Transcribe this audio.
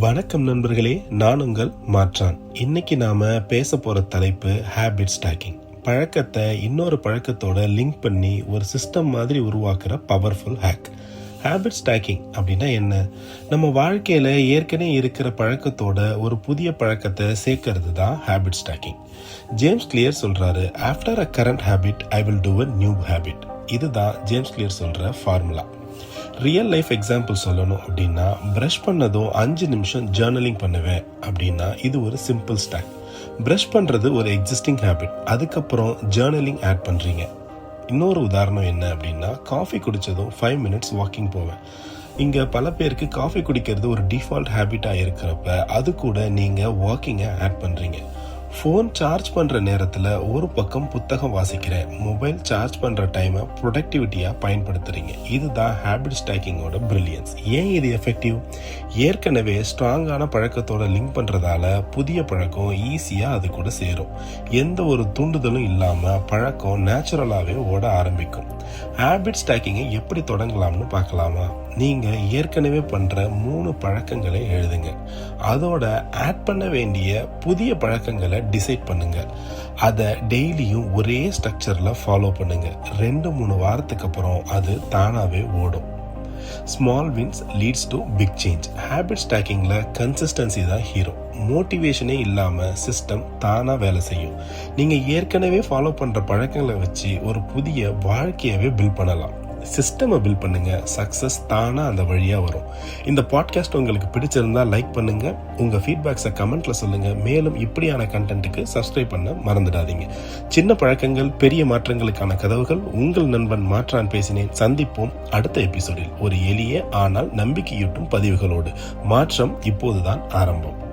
வணக்கம் நண்பர்களே நான் உங்கள் மாற்றான். இன்னைக்கு நாம பேச போற தலைப்பு ஹேபிட் ஸ்டாக்கிங் பழக்கத்தை இன்னொரு பழக்கத்தோட லிங்க் பண்ணி ஒரு சிஸ்டம் மாதிரி உருவாக்குற பவர்ஃபுல் ஹேக் ஹேபிட் ஸ்டாக்கிங் அப்படின்னா என்ன? நம்ம வாழ்க்கையில ஏற்கனவே இருக்கிற பழக்கத்தோட ஒரு புதிய பழக்கத்தை சேர்க்கறது தான் ஹேபிட் ஸ்டாக்கிங் ஜேம்ஸ் கிளியர் சொல்றாரு after a current habit I will do a new habit இதுதான் ஜேம்ஸ் கிளியர் சொல்ற ஃபார்முலா ரியல் லைஃப் எக்ஸாம்பிள் சொல்லணும் அப்படின்னா ப்ரஷ் பண்ணதும் அஞ்சு நிமிஷம் ஜேர்னலிங் பண்ணுவேன் அப்படின்னா இது ஒரு சிம்பிள் ஸ்டாக் ப்ரஷ் பண்ணுறது ஒரு எக்ஸிஸ்டிங் ஹேபிட் அதுக்கப்புறம் ஜேர்னலிங் ஆட் பண்ணுறீங்க இன்னொரு உதாரணம் என்ன அப்படின்னா காஃபி குடித்ததும் ஃபைவ் மினிட்ஸ் வாக்கிங் போவேன். இங்கே பல பேருக்கு காஃபி குடிக்கிறது ஒரு டிஃபால்ட் ஹேபிட்டாக இருக்கிறப்ப அது கூட நீங்கள் வாக்கிங்கை ஆட் பண்ணுறீங்க ஃபோன் சார்ஜ் பண்ணுற நேரத்தில் ஒரு பக்கம் புத்தகம் வாசிக்கிறேன் மொபைல் சார்ஜ் பண்ணுற டைமை ப்ரொடக்டிவிட்டியாக பயன்படுத்துகிறீங்க இதுதான் ஹேபிட் ஸ்டாக்கிங்கோட பிரில்லியன்ஸ் ஏன் இது எஃபெக்டிவ் ஏற்கனவே ஸ்ட்ராங்கான பழக்கத்தோட லிங்க் பண்ணுறதால புதிய பழக்கம் ஈஸியாக அது கூட சேரும். எந்த ஒரு தூண்டுதலும் இல்லாமல் பழக்கம் நேச்சுரலாகவே ஓட ஆரம்பிக்கும். ஹேபிட் ஸ்டாக்கிங்கை எப்படி தொடங்கலாம்னு பார்க்கலாமா? நீங்கள் ஏற்கனவே பண்ணுற மூணு பழக்கங்களை எழுதுங்க. அதோட ஆட் பண்ண வேண்டிய புதிய பழக்கங்களை டிசைட் பண்ணுங்க. அதை டெய்லியும் ஒரே ஸ்ட்ரக்சரில் ஃபாலோ பண்ணுங்க. ரெண்டு மூணு வாரத்துக்கு அப்புறம் அது தானாகவே ஓடும். Small wins leads to big change habit ஸ்டாக்கிங்கில் consistency தான் ஹீரோ மோட்டிவேஷனே இல்லாமல் சிஸ்டம் தானாக வேலை செய்யும். நீங்கள் ஏற்கனவே ஃபாலோ பண்ணுற பழக்கங்களை வச்சு ஒரு புதிய வாழ்க்கையவே பில்ட் பண்ணலாம். சிஸ்டமை பில்ட் பண்ணுங்கள் சக்ஸஸ் தானாக அந்த வழியாக வரும். இந்த பாட்காஸ்ட் உங்களுக்கு பிடிச்சிருந்தா லைக் பண்ணுங்கள் உங்கள் ஃபீட்பேக்ஸை கமெண்ட்டில் சொல்லுங்கள் மேலும் இப்படியான கண்டென்ட்டுக்கு சப்ஸ்கிரைப் பண்ண மறந்துடாதீங்க. சின்ன பழக்கங்கள் பெரிய மாற்றங்களுக்கான கதவுகள் உங்கள் நண்பன் மாற்றான் பேசினேன். சந்திப்போம் அடுத்த எபிசோடில் ஒரு எளிய ஆனால் நம்பிக்கையூட்டும் பதிவுகளோடு. மாற்றம் இப்போதுதான் ஆரம்பம்.